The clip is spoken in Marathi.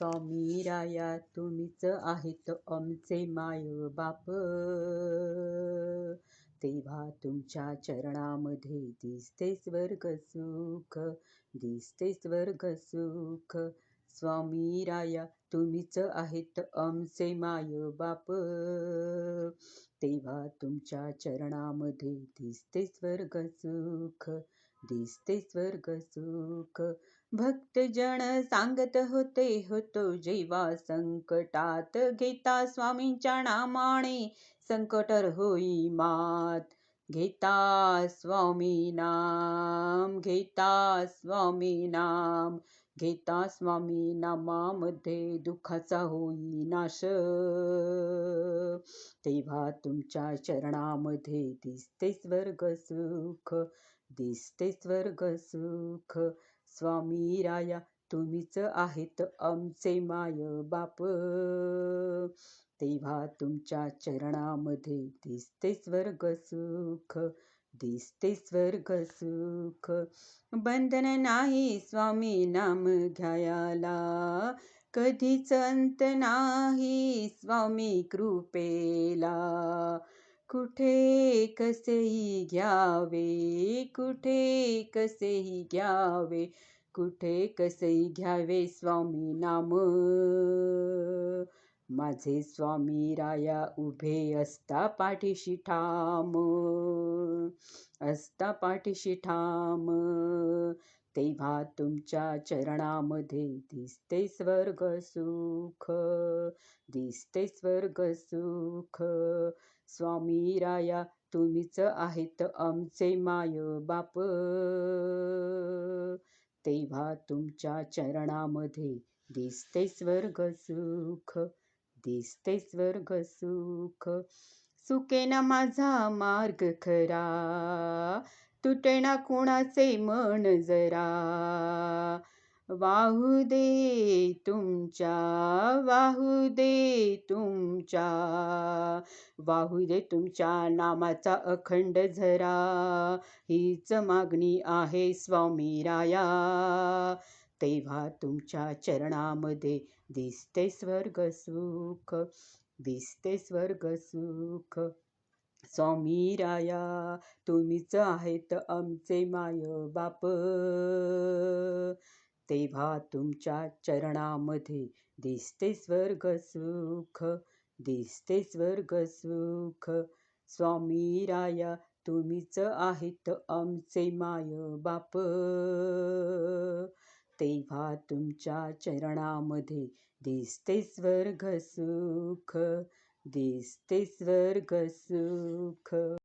स्वामी राया तुम्हीच आहेत आमचे माय बाप तेव्हा तुमच्या चरणामध्ये दिसते स्वर्ग सुख दिसते स्वर्ग सुख. स्वामी राया तुम्हीच आहेत आमचे माय बाप तेव्हा तुमच्या चरणामध्ये दिसते स्वर्ग सुख दिसते स्वर्ग सुख. भक्तजन सांगत होते होतो जेव्हा संकटात घेता स्वामींच्या नामाने संकटर होई मात. घेता स्वामी नाम घेता स्वामी नाम घेता स्वामी नामामध्ये दुःखाचा होई नाश. तेव्हा तुमच्या चरणामध्ये दिसते स्वर्ग सुख दिसते स्वर्ग सुख स्वामी राया तुम्हीच आहेत आमचे माय बाप. तेव्हा तुमच्या चरणामध्ये दिसते स्वर्ग सुख दिसते स्वर्ग सुख. बंधन नाही स्वामी नाम घ्यायला कधीच अंत नाही स्वामी कृपेला. कुठे कसेही घ्यावे? कुठे कसेही घ्यावे? कुठे कसेही घ्यावे स्वामी नाम? माझे स्वामी राया उभे असता पाठीशी ठाम. असता पाठीशी ठाम. तेव्हा तुमच्या चरणामध्ये दिसते स्वर्ग सुख. दिसते स्वर्ग सुख. स्वामी राया तुम्हीच आहेत आमचे माय बाप. तेव्हा तुमच्या चरणामध्ये दिसते स्वर्ग सुख दिसते स्वर्ग सुख. सुकेना माझा मार्ग खरा तुटेना कुणाचे मन जरा. वाहू दे तुमच्या वाहू दे तुमच्या वाहू दे तुमच्या नामाचा अखंड झरा. हीच मागणी आहे स्वामी राया. तेव्हा तुमच्या चरणामध्ये दिसते स्वर्ग सुख दिसते स्वर्ग सुख. स्वामी राया तुम्हीच आहेत आमचे माय बाप. तेव्हा तुमच्या चरणामध्ये दिसते स्वर्ग सुख दिसते स्वर्ग सुख. स्वामी राया तुम्हीच आहेत आमचे माय बाप. तेव्हा तुमच्या चरणामध्ये दिसते स्वर्ग सुख दिसते स्वर्ग सुख.